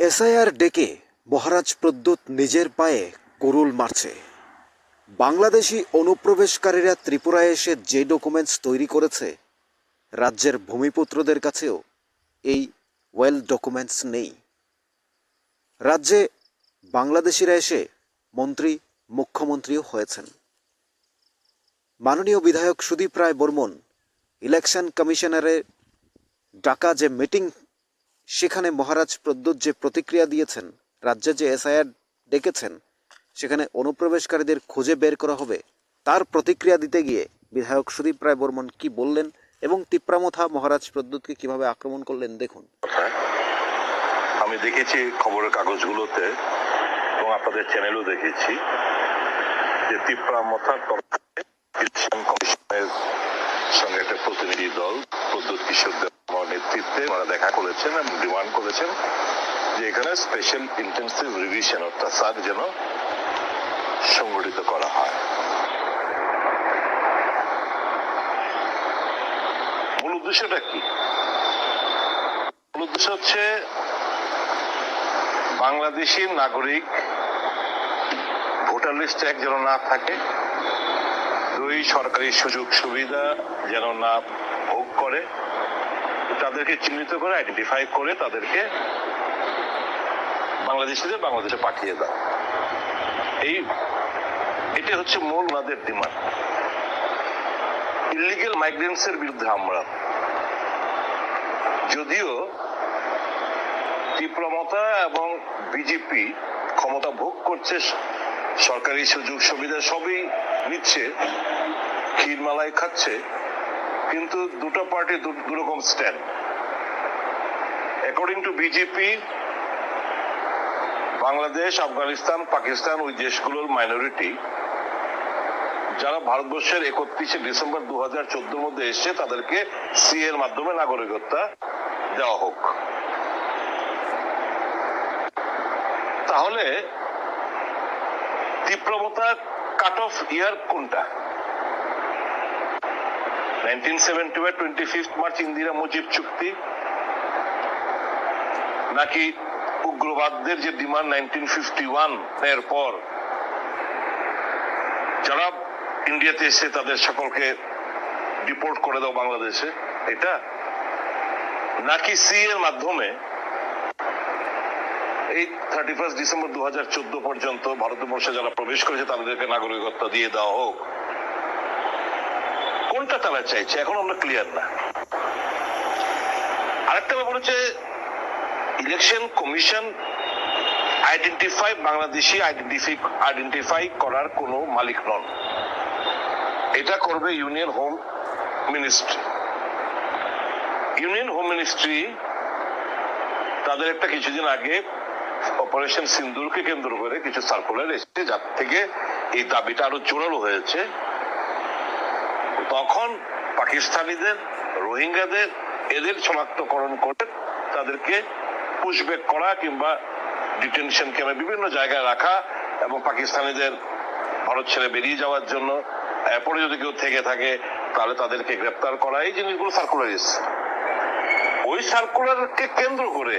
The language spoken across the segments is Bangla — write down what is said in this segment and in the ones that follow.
এসআইআর ডেকে মহারাজ প্রদ্যুৎ নিজের পায়ে কুরুল মারছে। বাংলাদেশি অনুপ্রবেশকারীরা ত্রিপুরায় এসে যে ডকুমেন্টস তৈরি করেছে, রাজ্যের ভূমিপুত্রদের কাছেও এই ওয়েল ডকুমেন্টস নেই। রাজ্যে বাংলাদেশিরা এসে মন্ত্রী, মুখ্যমন্ত্রীও হয়েছেন। মাননীয় বিধায়ক সুদীপ রায় বর্মন ইলেকশন কমিশনারের ডাকা যে মিটিং সেখানে মহারাজ প্রদ্যুৎ যে প্রতিক্রিয়া দিয়েছেন, রাজ্যে যে এসআইআর ডেকেছেন, সেখানে অনুপ্রবেশকারীদের খুঁজে বের করা হবে, তার প্রতিক্রিয়া দিতে গিয়ে বিধায়ক সুদীপ রায় বর্মন কি বললেন এবং তিপ্রামথা মহারাজ প্রদ্যুৎকে কীভাবে আক্রমণ করলেন দেখুন। আমি দেখেছি খবরের কাগজগুলোতে এবং আপনাদের চ্যানেলও দেখেছি যে তিপ্রামথার তরফে কমিশনের সঙ্গে একটা প্রতিনিধি দল প্রদ্যুৎ কিশোর নেতৃত্বে ওরা দেখা করেছেন এবং ডিমান্ড করেছেন যে এখানে স্পেশাল ইন্টেন্সিভ রিভিশন অর্থাৎ সার যেন সংগঠিত করা হয়। মূল উদ্দেশ্যটা কি? মূল উদ্দেশ্য হচ্ছে বাংলাদেশি নাগরিক ভোটার লিস্টে এক যেন না থাকে, দুই সরকারি সুযোগ সুবিধা যেন না ভোগ করে তাদেরকে চিহ্নিত করে আইডেন্টিফাই করে তাদেরকে বাংলাদেশিদের বাংলাদেশে পাঠিয়ে দাও। এই এটি হচ্ছে মূল ওনাদের ডিমান্ড ইলিগেল মাইগ্রেন্টস এর বিরুদ্ধে আমরা যদিও তীব্রমতা এবং বিজেপি ক্ষমতা ভোগ করছে, সরকারি সুযোগ সুবিধা সবই নিচ্ছে ক্ষীরমালাই খাচ্ছে কিন্তু দুটো পার্টি দুরকম stand according to BJP Bangladesh, Afghanistan, Pakistan ওই দেশগুলোর মাইনরিটি যারা ভারতবর্ষের একত্রিশে ডিসেম্বর দু হাজার চোদ্দোর মধ্যে এসছে তাদেরকে সি এর মাধ্যমে নাগরিকত্ব দেওয়া হোক। তাহলে তীব্রমতা কাট অফ ইয়ার কোনটা? মার্চ ইন্দিরা মুজিব চুক্তি। নাকি উগ্রবাদদের যে ডিমান্ড নাইনটিন এর পর। যারা ইন্ডিয়াতে এসে তাদের সকলকে ডিপোর্ট করে দাও বাংলাদেশে। এটা? নাকি সি এর মাধ্যমে এই থার্টি ফার্স্ট ডিসেম্বর দু হাজার চোদ্দ পর্যন্ত ভারতবর্ষে যারা প্রবেশ করেছে, তাদেরকে নাগরিকত্ব দিয়ে দেওয়া হোক। কোনটা তারা চাইছে? এখন আমরা ক্লিয়ার না। আরেকটা ব্যাপার হচ্ছে election commission identify Bangladeshi identify identify করার কোনো মালিক নন। এটা করবে union home ministry union home ministry তাদের একটা কিছুদিন আগে অপারেশন সিন্দুরকে কেন্দ্র করে কিছু সার্কুলার এসেছে, যার থেকে এই দাবিটা আরও জোরালো হয়েছে। তখন পাকিস্তানিদের, রোহিঙ্গাদের এদের শনাক্তকরণ করে তাদেরকে পুশব্যাক করা কিংবা ডিটেনশন ক্যাম্পে বিভিন্ন জায়গায় রাখা এবং পাকিস্তানিদের ভারত ছেড়ে বেরিয়ে যাওয়ার জন্য এরপরে যদি কেউ থেকে থাকে, তাহলে তাদেরকে গ্রেপ্তার করা, এই জিনিসগুলো সার্কুলার এসছে ওই সার্কুলারকে কেন্দ্র করে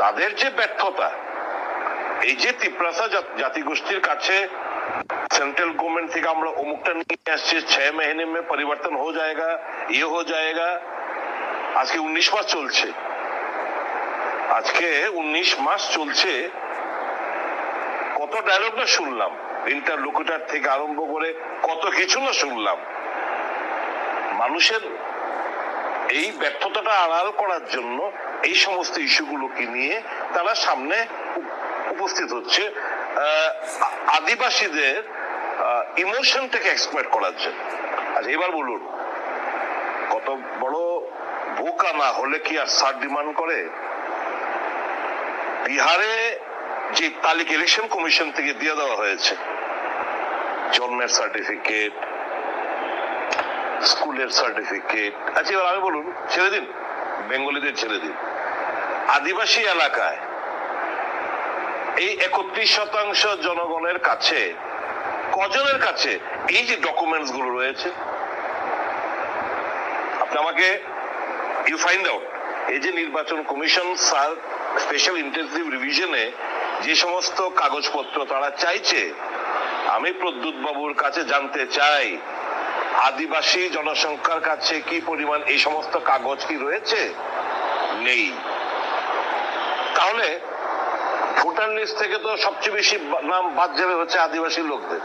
তাদের যে ব্যর্থতা, এই যে তিপ্রাসা জাতিগোষ্ঠীর কাছে सेंट्रल गवर्नमेंट থেকে আমরা অমুকটা নিয়ে আসছি ছয় মহিনে মে পরিবর্তন হো जाएगा ये हो जाएगा আজকে উনিশ মাস চলছে আজকে উনিশ মাস চলছে কত ডায়লগ না শুনলাম ইন্টারলোকুটার থেকে আরম্ভ করে কত কিছু না শুনলাম মানুষের এই ব্যর্থতাটা আড়াল করার জন্য এই সমস্ত ইস্যুগুলোকে নিয়ে তারা সামনে উপ- উপস্থিত হচ্ছে আহ, আ- আদিবাসীদের ইমোশনটাকে এক্সপ্লয়েট করার জন্য। আচ্ছা এবার বলুন, কত বড় বোকা না হলে কি আর সার ডিমান্ড করে? বিহারে যে তালিকা ইলেকশন কমিশন থেকে দিয়ে দেওয়া হয়েছে, জন্মের সার্টিফিকেট স্কুলের সার্টিফিকেট আচ্ছা এবার আমি বলুন, ছেড়ে দিন, বেঙ্গলিদের ছেড়ে দিন। আদিবাসী এলাকায় এই একত্রিশ শতাংশ জনগণের কাছে, কজনের কাছে এই যে ডকুমেন্টসগুলো রয়েছে? আপনি আমাকে ইউ ফাইন্ড আউট এই যে নির্বাচন কমিশন, স্যার স্পেশাল ইন্টেন্সিভ রিভিশনে যে সমস্ত কাগজপত্র তারা চাইছে, আমি প্রদ্যুৎ বাবুর কাছে জানতে চাই, আদিবাসী জনসংখ্যার কাছে কি পরিমাণ এই সমস্ত কাগজ কি রয়েছে? নেই। তাহলে ভোটার লিস্ট থেকে তো সবচেয়ে বেশি নাম বাদ যাবে হচ্ছে আদিবাসী লোকদের।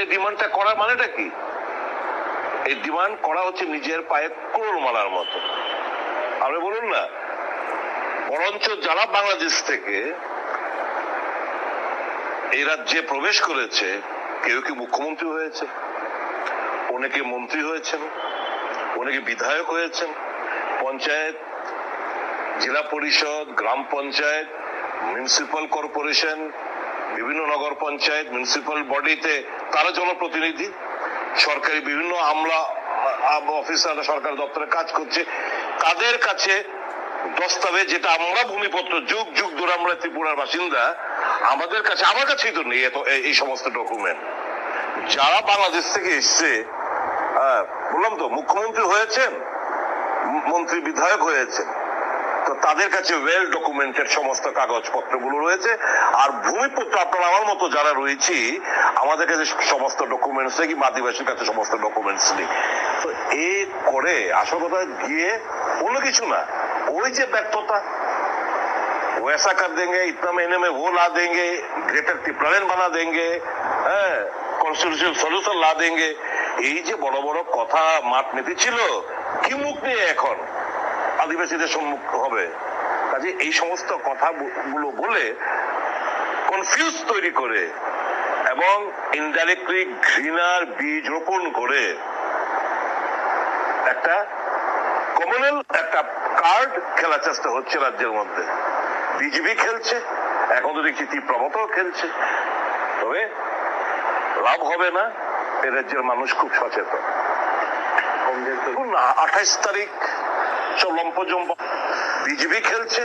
এই ডিমান্ডটা করার মানেটা কি? এই ডিমান্ড করা হচ্ছে নিজের পায়ে মারার মতো। আপনি বলুন না, বরঞ্চ যারা বাংলাদেশ থেকে এই রাজ্যে প্রবেশ করেছে, কেউ কি মুখ্যমন্ত্রী হয়েছে? অনেকে মন্ত্রী হয়েছেন, অনেকে বিধায়ক হয়েছেন, পঞ্চায়েত জেলা পরিষদ, গ্রাম পঞ্চায়েত মিউনিসিপাল কর্পোরেশন বিভিন্ন নগর পঞ্চায়েত মিউনিসিপাল বডিতে তারা জনপ্রতিনিধি। সরকারি বিভিন্ন আমলা অফিসার সরকার দপ্তরে কাজ করছে। তাদের কাছে দস্তাবেজ, যেটা আমরা ভূমিপত্র, যুগ যুগ ধরে আমরা ত্রিপুরার বাসিন্দা, আমাদের কাছে, আমার কাছেই তো নেই এত, এই- সমস্ত ডকুমেন্ট যারা বাংলাদেশ থেকে এসছে বললাম তো, মুখ্যমন্ত্রী হয়েছেন, মন্ত্রী বিধায়ক হয়েছেন তো তাদের কাছে ওয়েল ডকুমেন্টেড সমস্ত কাগজপত্রগুলো রয়েছে। আর ভূমিপুত্র আপনার আমার মতো যারা রয়েছি, আমাদের কাছে সমস্ত ডকুমেন্টস নেই, কিংবা আদিবাসীর কাছে সমস্ত ডকুমেন্টস নেই। তো এ করে আসল কথা গিয়ে কোনো কিছু না, ওই যে ব্যর্থতা, ওয়েসা ऐसा দেঙ্গে देंगे इतना महीने में वो ला देंगे ग्रेटर टिप्लान बना देंगे কনস্টিটিউশন সলিউশন লা দেঙ্গে, এই যে বড় বড় কথা মাত নিতে ছিল, কি মুখ নিয়ে এখন? আদিবাসীদের সম্মুখ হবে। কাজে এই সমস্ত কথা গুলো বলে কনফিউজ তৈরি করে এবং ইনডাইরেক্টলি ঘৃণার বীজ রোপণ করে একটা কমনাল একটা কার্ড খেলার চেষ্টা হচ্ছে রাজ্যের মধ্যে। বিজেপি খেলছে এখন তো দেখছি তীব্রমতাও খেলছে তবে লাভ হবে না। এ রাজ্যের মানুষ খুব সচেতন। আঠাইশ তারিখ লম্পজম্প বিজেপি খেলছে।